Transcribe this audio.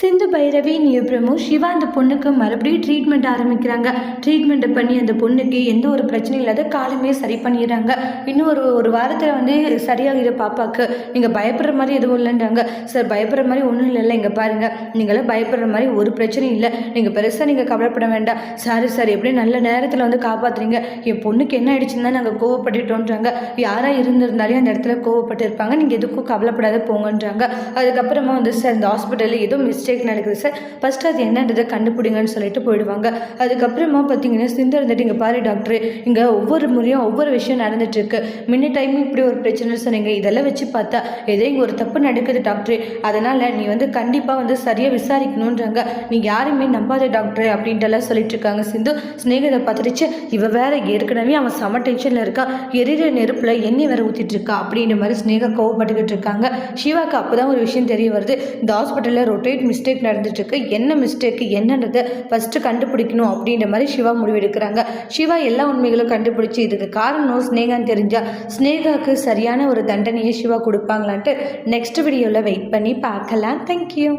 சிந்து பைரவி நியப்ரமோ சிவா அந்த பொண்ணுக்கு மறுபடியும் ட்ரீட்மெண்ட் ஆரம்பிக்கிறாங்க. ட்ரீட்மெண்ட் பண்ணி அந்த பொண்ணுக்கு எந்த ஒரு பிரச்சனையும் இல்லாத காலமே சரி பண்ணிடுறாங்க. இன்னும் ஒரு ஒரு வாரத்தில் வந்து சரியாகிற பாப்பாவுக்கு நீங்கள் பயப்படுற மாதிரி எதுவும் இல்லைன்றாங்க. சார் பயப்படுற மாதிரி ஒன்றும் இல்லைல்ல இங்கே பாருங்கள் நீங்களாம் பயப்படுற மாதிரி ஒரு பிரச்சனையும் இல்லை. நீங்கள் பெருசாக நீங்கள் கவலைப்பட வேண்டாம். சார் சார் எப்படி நல்ல நேரத்தில் வந்து காப்பாற்றுறீங்க என் பொண்ணுக்கு என்ன ஆயிடுச்சுன்னு தான் நாங்கள் கோவப்பட்டுட்டோன்றாங்க. யாராக இருந்திருந்தாலே அந்த இடத்துல கோவப்பட்டு இருப்பாங்க நீங்கள் எதுக்கும் கவலைப்படாத போங்கன்றாங்க. அதுக்கப்புறமா வந்து சார் இந்த ஹாஸ்பிட்டலில் ஏதோ மிஸ்டேக் நடக்குது சார் ஃபஸ்ட்டு அது என்னன்றதை கண்டுபிடிங்கன்னு சொல்லிட்டு போயிடுவாங்க. அதுக்கப்புறமா பார்த்தீங்கன்னா சிந்து இருந்துட்டு இங்கே பாரு டாக்டர் இங்கே ஒவ்வொரு முறையும் ஒவ்வொரு விஷயம் நடந்துட்டுருக்கு. இருக்கு டைம் இப்படி ஒரு பிரச்சனை சொன்னீங்க இதெல்லாம் வச்சு பார்த்தா ஏதோ இங்கே ஒரு தப்பு நடக்குது டாக்டர் அதனால் நீ வந்து கண்டிப்பாக வந்து சரியாக விசாரிக்கணுன்றாங்க நீ யாருமே நம்பாத டாக்டர் அப்படின்ட்டுலாம் சொல்லிட்டு இருக்காங்க சிந்து ஸ்னேகத்தை பார்த்துருச்சு இவ வேற ஏற்கனவே அவன் செம டென்ஷனில் இருக்கா. எரியிற நெருப்பில் எண்ணெய் வேற ஊற்றிட்டு இருக்கா அப்படின்ற மாதிரி ஸ்னேகா கோவப்பட்டுக்கிட்டு இருக்காங்க. சிவாக்கு அப்போ தான் ஒரு விஷயம் தெரிய வருது. இந்த ஹாஸ்பிட்டலில் ரொட்டேட் மிஸ் மிஸ்டேக் நடந்துட்டுருக்கு. என்ன மிஸ்டேக்கு என்னன்றதை ஃபஸ்ட்டு கண்டுபிடிக்கணும் அப்படின்ற மாதிரி சிவா முடிவெடுக்கிறாங்க. சிவா எல்லா உண்மைகளும் கண்டுபிடிச்சி இதுக்கு காரணம் ஸ்னேகான்னு தெரிஞ்சால் ஸ்னேகாவுக்கு சரியான ஒரு தண்டனையை சிவா கொடுப்பாங்களான்ட்டு நெக்ஸ்ட் வீடியோவில் வெயிட் பண்ணி பார்க்கலாம். Thank you